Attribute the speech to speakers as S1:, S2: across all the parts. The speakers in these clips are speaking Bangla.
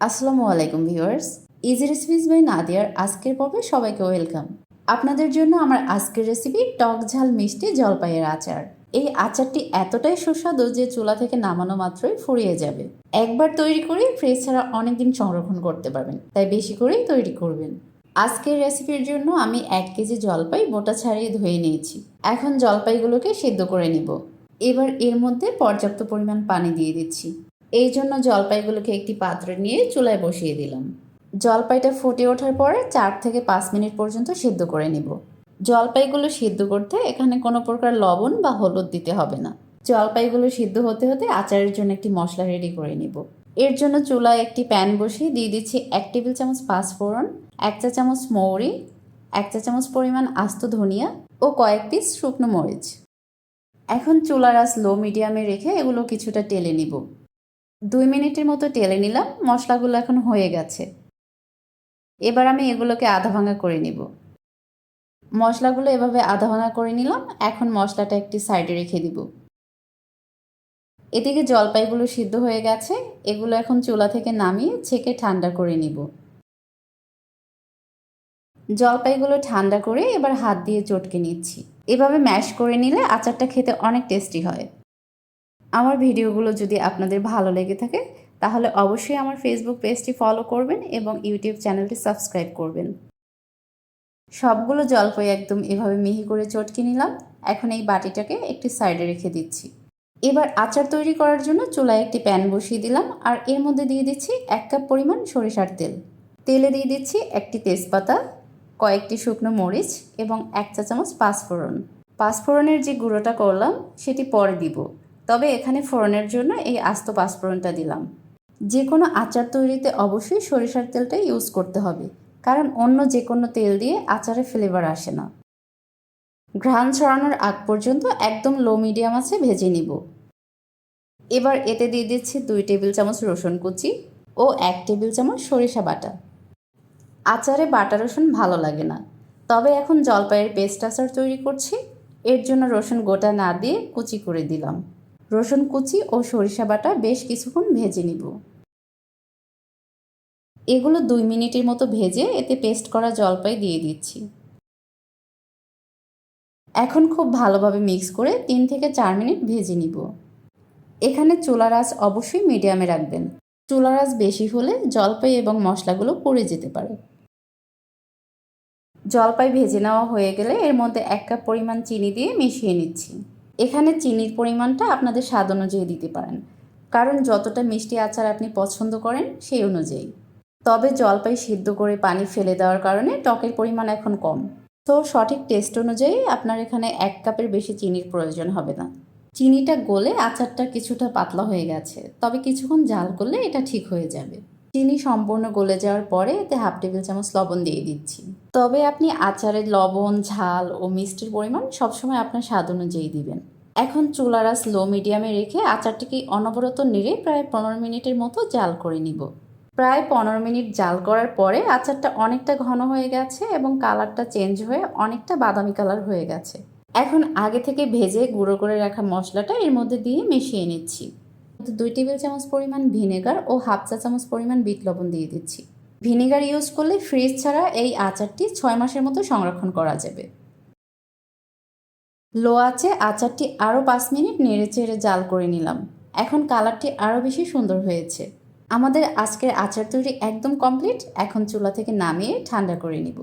S1: আসসালামু আলাইকুম ভিউয়ার্স। ইজি রেসিপিস বাই নাদিয়ার আজকের পর্বে সবাইকে ওয়েলকাম। আপনাদের জন্য আমার আজকের রেসিপি টক ঝাল মিষ্টি জলপাইয়ের আচার। এই আচারটি এতটাই সুস্বাদু যে চুলা থেকে নামানো মাত্রই ফুরিয়ে যাবে। একবার তৈরি করে ফ্রিজ ছাড়া অনেকদিন সংরক্ষণ করতে পারবেন, তাই বেশি করেই তৈরি করবেন। আজকের রেসিপির জন্য আমি এক কেজি জলপাই বোটা ছাড়িয়ে ধুয়ে নিয়েছি। এখন জলপাইগুলোকে সেদ্ধ করে নিব। এবার এর মধ্যে পর্যাপ্ত পরিমাণ পানি দিয়ে দিচ্ছি। এই জন্য জলপাইগুলোকে একটি পাত্রে নিয়ে চুলায় বসিয়ে দিলাম। জলপাইটা ফুটে ওঠার পরে চার থেকে পাঁচ মিনিট পর্যন্ত সিদ্ধ করে নিব। জলপাইগুলো সিদ্ধ করতে এখানে কোনো প্রকার লবণ বা হলুদ দিতে হবে না। জলপাইগুলো সিদ্ধ হতে হতে আচারের জন্য একটি মশলা রেডি করে নিব। এর জন্য চুলায় একটি প্যান বসিয়ে দিয়ে দিচ্ছি এক টেবিল চামচ পাঁচফোড়ন, এক চা চামচ মৌরি, এক চা চামচ পরিমাণ আস্ত ধনিয়া ও কয়েক পিস শুকনো মরিচ। এখন চুলার আঁচ লো মিডিয়ামে রেখে এগুলো কিছুটা টেলে নিব। দুই মিনিটের মতো টেলে নিলাম, মশলাগুলো এখন হয়ে গেছে। এবার আমি এগুলোকে আধা ভাঙা করে নিব। মশলাগুলো এভাবে আধা ভাঙা করে নিলাম, এখন মশলাটা একটি সাইডে রেখে দিব। এদিকে জলপাইগুলো সিদ্ধ হয়ে গেছে, এগুলো এখন চুলা থেকে নামিয়ে ছেঁকে ঠান্ডা করে নিব। জলপাইগুলো ঠান্ডা করে এবার হাত দিয়ে চটকে নিচ্ছি। এভাবে ম্যাশ করে নিলে আচারটা খেতে অনেক টেস্টি হয়। আমার ভিডিওগুলো যদি আপনাদের ভালো লেগে থাকে, তাহলে অবশ্যই আমার ফেসবুক পেজটি ফলো করবেন এবং ইউটিউব চ্যানেলটি সাবস্ক্রাইব করবেন। সবগুলো জলপাই একদম এভাবে মিহি করে চটকে নিলাম। এখন এই বাটিটাকে একটি সাইডে রেখে দিচ্ছি। এবার আচার তৈরি করার জন্য চুলায় একটি প্যান বসিয়ে দিলাম আর এর মধ্যে দিয়ে দিচ্ছি এক কাপ পরিমাণ সরিষার তেল। তেলে দিয়ে দিচ্ছি একটি তেজপাতা, কয়েকটি শুকনো মরিচ এবং এক চা চামচ পাঁচফোড়ন। পাঁচফোড়নের যে গুঁড়োটা করলাম, সেটি পরে দিব। তবে এখানে ফোড়নের জন্য এই আস্ত পাঁচফোড়নটা দিলাম। যে কোনো আচার তৈরিতে অবশ্যই সরিষার তেলটা ইউজ করতে হবে, কারণ অন্য যে কোনো তেল দিয়ে আচারে ফ্লেভার আসে না। ঘ্রাণ ছড়ানোর আগ পর্যন্ত একদম লো মিডিয়াম আছে ভেজে নিব। এবার এতে দিয়ে দিচ্ছি দুই টেবিল চামচ রসুন কুচি ও এক টেবিল চামচ সরিষা বাটা। আচারে বাটা রসুন ভালো লাগে না, তবে এখন জলপাইয়ের পেস্ট আচার তৈরি করছি, এর জন্য রসুন গোটা না দিয়ে কুচি করে দিলাম। রসুন কুচি ও সরিষা বাটা বেশ কিছুক্ষণ ভেজে নিব। এগুলো দুই মিনিটের মতো ভেজে এতে পেস্ট করা জলপাই দিয়ে দিচ্ছি। এখন খুব ভালোভাবে মিক্স করে তিন থেকে চার মিনিট ভেজে নিব। এখানে চুলার আঁচ অবশ্যই মিডিয়ামে রাখবেন। চুলার আঁচ বেশি হলে জলপাই এবং মশলাগুলো পড়ে যেতে পারে। জলপাই ভেজে নেওয়া হয়ে গেলে এর মধ্যে এক কাপ পরিমাণ চিনি দিয়ে মিশিয়ে নিচ্ছি। এখানে চিনির পরিমাণটা আপনাদের স্বাদ অনুযায়ী দিতে পারেন। কারণ যতটা মিষ্টি আচার আপনি পছন্দ করেন, সেই অনুযায়ী। তবে জলপাই সিদ্ধ করে পানি ফেলে দেওয়ার কারণে টকের পরিমাণ এখন কম। তো সঠিক টেস্ট অনুযায়ী আপনার এখানে এক কাপের বেশি চিনির প্রয়োজন হবে না। চিনিটা গলে আচারটা কিছুটা পাতলা হয়ে গেছে। তবে কিছুক্ষণ জাল করলে এটা ঠিক হয়ে যাবে। চিনি সম্পূর্ণ গলে যাওয়ার পরে এতে হাফ টেবিল চামচ লবণ দিয়ে দিচ্ছি। তবে আপনি আচারের লবণ, ঝাল ও মিষ্টির পরিমাণ সবসময় আপনার স্বাদ অনুযায়ী দিবেন। এখন চুলারা স্লো মিডিয়ামে রেখে আচারটিকে অনবরত নেড়ে প্রায় পনেরো মিনিটের মতো জাল করে নিব। প্রায় পনেরো মিনিট জাল করার পরে আচারটা অনেকটা ঘন হয়ে গেছে এবং কালারটা চেঞ্জ হয়ে অনেকটা বাদামি কালার হয়ে গেছে। এখন আগে থেকে ভেজে গুঁড়ো করে রাখা মশলাটা এর মধ্যে দিয়ে মিশিয়ে নিচ্ছি। দুই টেবিল চামচ পরিমাণ ভিনেগার ও হাফ চা চামচ পরিমাণ বিট লবণ দিয়ে দিচ্ছি। ভিনেগার ইউজ করলে ফ্রিজ ছাড়া এই আচারটি ছয় মাসের মতো সংরক্ষণ করা যাবে। লো আছে আচারটি আরও পাঁচ মিনিট নেড়ে চেড়ে জাল করে নিলাম। এখন কালারটি আরও বেশি সুন্দর হয়েছে। আমাদের আজকের আচার তৈরি একদম কমপ্লিট। এখন চুলা থেকে নামিয়ে ঠান্ডা করে নিব।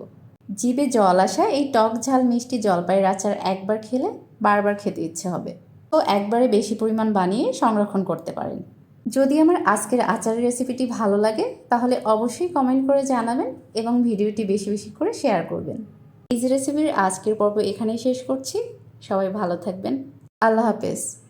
S1: জিভে জল আসা এই টক ঝাল মিষ্টি জলপাইয়ের আচার একবার খেলে বারবার খেতে ইচ্ছে হবে। একবারে বেশি পরিমাণ বানিয়ে সংরক্ষণ করতে পারেন। যদি আমার আজকের আচারের রেসিপিটি ভালো লাগে, তাহলে অবশ্যই কমেন্ট করে জানাবেন এবং ভিডিওটি বেশি বেশি করে শেয়ার করবেন। ইজি রেসিপির আজকের পর্ব এখানেই শেষ করছি। সবাই ভালো থাকবেন। আল্লাহ হাফেজ।